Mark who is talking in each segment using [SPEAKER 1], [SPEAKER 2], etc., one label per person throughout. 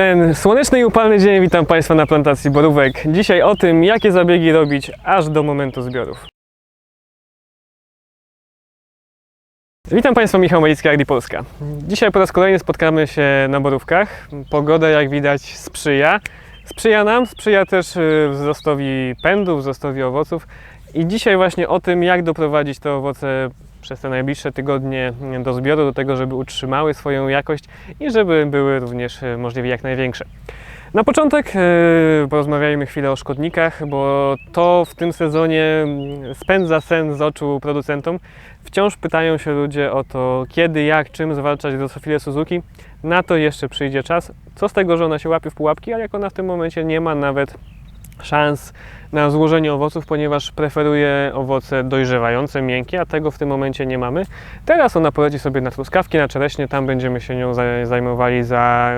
[SPEAKER 1] ten słoneczny i upalny dzień witam Państwa na plantacji borówek. Dzisiaj o tym, jakie zabiegi robić aż do momentu zbiorów. Witam Państwa, Michał Malicki, Agri Polska. Dzisiaj po raz kolejny spotkamy się na borówkach. Pogoda, jak widać, sprzyja. Sprzyja nam, sprzyja też y, wzrostowi pędów, wzrostowi owoców. I dzisiaj właśnie o tym, jak doprowadzić te owoce przez te najbliższe tygodnie do zbioru, do tego, żeby utrzymały swoją jakość i żeby były również y, możliwie jak największe. Na początek y, porozmawiajmy chwilę o szkodnikach, bo to w tym sezonie mm, spędza sen z oczu producentom. Wciąż pytają się ludzie o to, kiedy, jak, czym zwalczać drosofilę Suzuki. Na to jeszcze przyjdzie czas. Co z tego, że ona się łapie w pułapki, a jak ona w tym momencie nie ma nawet szans na złożenie owoców, ponieważ preferuje owoce dojrzewające, miękkie, a tego w tym momencie nie mamy. Teraz ona poleci sobie na truskawki, na czereśnie, tam będziemy się nią za- zajmowali za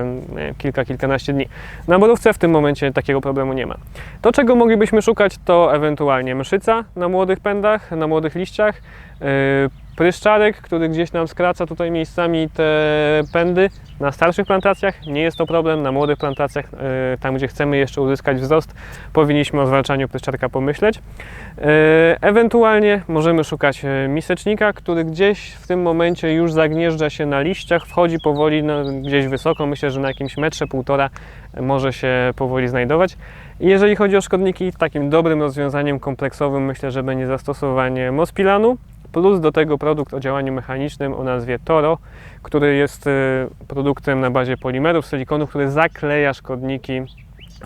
[SPEAKER 1] kilka, kilkanaście dni. Na borówce w tym momencie takiego problemu nie ma. To, czego moglibyśmy szukać, to ewentualnie mszyca na młodych pędach, na młodych liściach, yy, pryszczarek, który gdzieś nam skraca tutaj miejscami te pędy. Na starszych plantacjach nie jest to problem, na młodych plantacjach, yy, tam gdzie chcemy jeszcze uzyskać wzrost, powinniśmy o zwalczaniu pryszczarka pomyśleć. Yy, Ewentualnie możemy szukać e, misecznika, który gdzieś w tym momencie już zagnieżdża się na liściach, wchodzi powoli gdzieś wysoko, myślę, że na jakimś metrze, półtora może się powoli znajdować. Jeżeli chodzi o szkodniki, takim dobrym rozwiązaniem kompleksowym myślę, że będzie zastosowanie Mospilanu, plus do tego produkt o działaniu mechanicznym o nazwie Toro, który jest e, produktem na bazie polimerów, silikonu, który zakleja szkodniki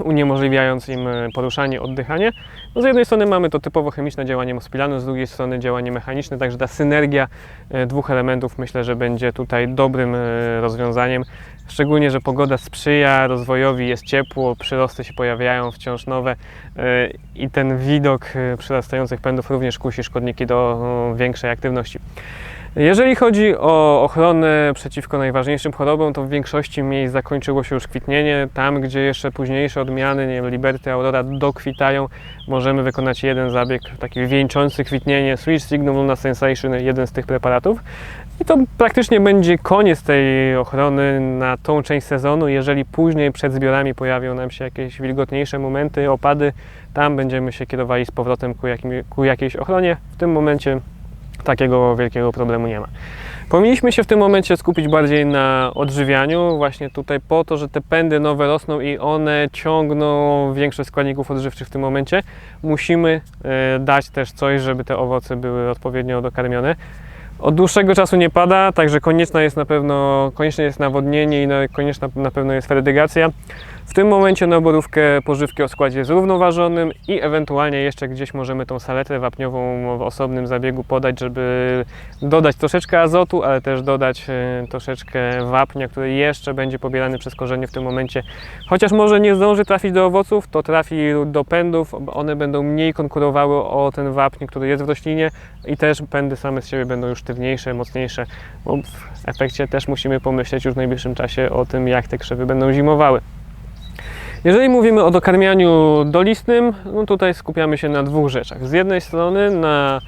[SPEAKER 1] uniemożliwiając im e, poruszanie, oddychanie. No z jednej strony mamy to typowo chemiczne działanie Mospilanu, z drugiej strony działanie mechaniczne, także ta synergia e, dwóch elementów myślę, że będzie tutaj dobrym rozwiązaniem. Szczególnie, że pogoda sprzyja rozwojowi, jest ciepło, przyrosty się pojawiają wciąż nowe e, i ten widok e, przyrastających pędów również kusi szkodniki do większej aktywności. Jeżeli chodzi o ochronę przeciwko najważniejszym chorobom, to w większości miejsc zakończyło się już kwitnienie. Tam, gdzie jeszcze późniejsze odmiany, nie wiem, Liberty, Aurora dokwitają, możemy wykonać jeden zabieg, taki wieńczący kwitnienie, Switch Signum Luna Sensation, jeden z tych preparatów. I to praktycznie będzie koniec tej ochrony na tą część sezonu. Jeżeli później przed zbiorami pojawią nam się jakieś wilgotniejsze momenty, opady, tam będziemy się kierowali z powrotem ku, jakim, ku jakiejś ochronie. W tym momencie takiego wielkiego problemu nie ma. Powinniśmy się w tym momencie skupić bardziej na odżywianiu, właśnie tutaj po to, że te pędy nowe rosną i one ciągną większość składników odżywczych w tym momencie. Musimy e, dać też coś, żeby te owoce były odpowiednio dokarmione. Od dłuższego czasu nie pada, także konieczna jest na pewno, konieczne jest nawodnienie i na- konieczna na pewno jest fertygacja. W tym momencie na borówkę pożywki o składzie zrównoważonym i ewentualnie jeszcze gdzieś możemy tą saletrę wapniową w osobnym zabiegu podać, żeby dodać troszeczkę azotu, ale też dodać e, troszeczkę wapnia, który jeszcze będzie pobierany przez korzenie w tym momencie. Chociaż może nie zdąży trafić do owoców, to trafi do pędów, one będą mniej konkurowały o ten wapń, który jest w roślinie i też pędy same z siebie będą już sztywniejsze, mocniejsze, w efekcie też musimy pomyśleć już w najbliższym czasie o tym, jak te krzewy będą zimowały. Jeżeli mówimy o dokarmianiu dolistnym, no tutaj skupiamy się na dwóch rzeczach. Z jednej strony na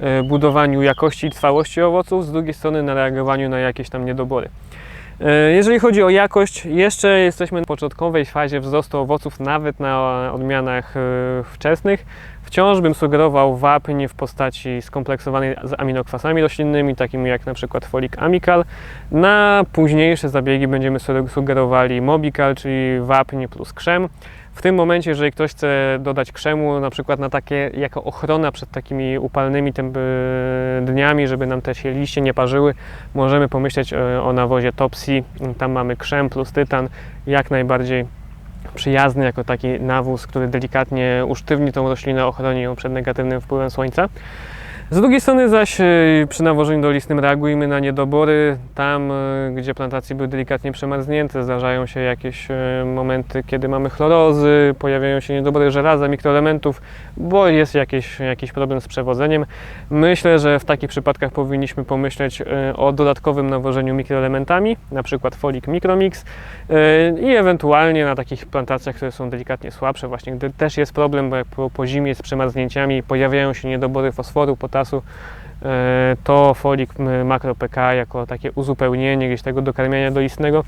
[SPEAKER 1] e, budowaniu jakości i trwałości owoców, z drugiej strony na reagowaniu na jakieś tam niedobory. E, Jeżeli chodzi o jakość, jeszcze jesteśmy w początkowej fazie wzrostu owoców, nawet na odmianach e, wczesnych. Wciąż bym sugerował wapń w postaci skompleksowanej z aminokwasami roślinnymi, takimi jak przykład folik amical. Na późniejsze zabiegi będziemy su- sugerowali mobical, czyli wapń plus krzem. W tym momencie, jeżeli ktoś chce dodać krzemu, na przykład na takie, jako ochrona przed takimi upalnymi temp- dniami, żeby nam te się liście nie parzyły, możemy pomyśleć e, o nawozie Topsy. Tam mamy krzem plus tytan, jak najbardziej przyjazny jako taki nawóz, który delikatnie usztywni tą roślinę, ochroni ją przed negatywnym wpływem słońca. Z drugiej strony zaś e, przy nawożeniu dolistnym reagujmy na niedobory. Tam, e, gdzie plantacje były delikatnie przemarznięte, zdarzają się jakieś e, momenty, kiedy mamy chlorozy, pojawiają się niedobory żelaza, mikroelementów, bo jest jakiś, jakiś problem z przewodzeniem. Myślę, że w takich przypadkach powinniśmy pomyśleć o dodatkowym nawożeniu mikroelementami, na przykład folik Micromix i ewentualnie na takich plantacjach, które są delikatnie słabsze, właśnie gdy też jest problem, bo po, po zimie z przemarznięciami pojawiają się niedobory fosforu, potasu, e, to folik makro PK jako takie uzupełnienie gdzieś tego dokarmiania dolistnego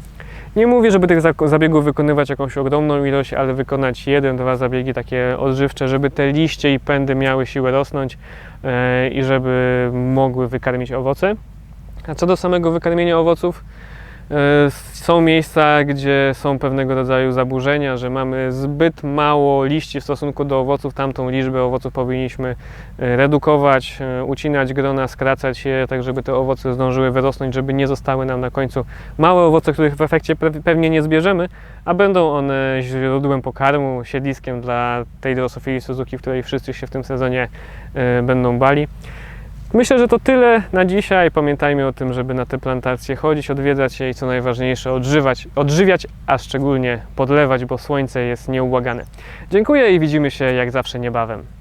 [SPEAKER 1] Nie mówię, żeby tych zabiegów wykonywać jakąś ogromną ilość, ale wykonać jeden, dwa zabiegi takie odżywcze, żeby te liście i pędy miały siłę rosnąć e, i żeby mogły wykarmić owoce. A co do samego wykarmienia owoców, są miejsca, gdzie są pewnego rodzaju zaburzenia, że mamy zbyt mało liści w stosunku do owoców. Tamtą liczbę owoców powinniśmy e, redukować, e, ucinać grona, skracać je, tak żeby te owoce zdążyły wyrosnąć, żeby nie zostały nam na końcu małe owoce, których w efekcie pe- pewnie nie zbierzemy, a będą one źródłem pokarmu, siedliskiem dla tej drosofilii Suzuki, w której wszyscy się w tym sezonie e, będą bali. Myślę, że to tyle na dzisiaj. Pamiętajmy o tym, żeby na te plantacje chodzić, odwiedzać je i co najważniejsze, odżywać, odżywiać, a szczególnie podlewać, bo słońce jest nieubłagane. Dziękuję i widzimy się jak zawsze niebawem.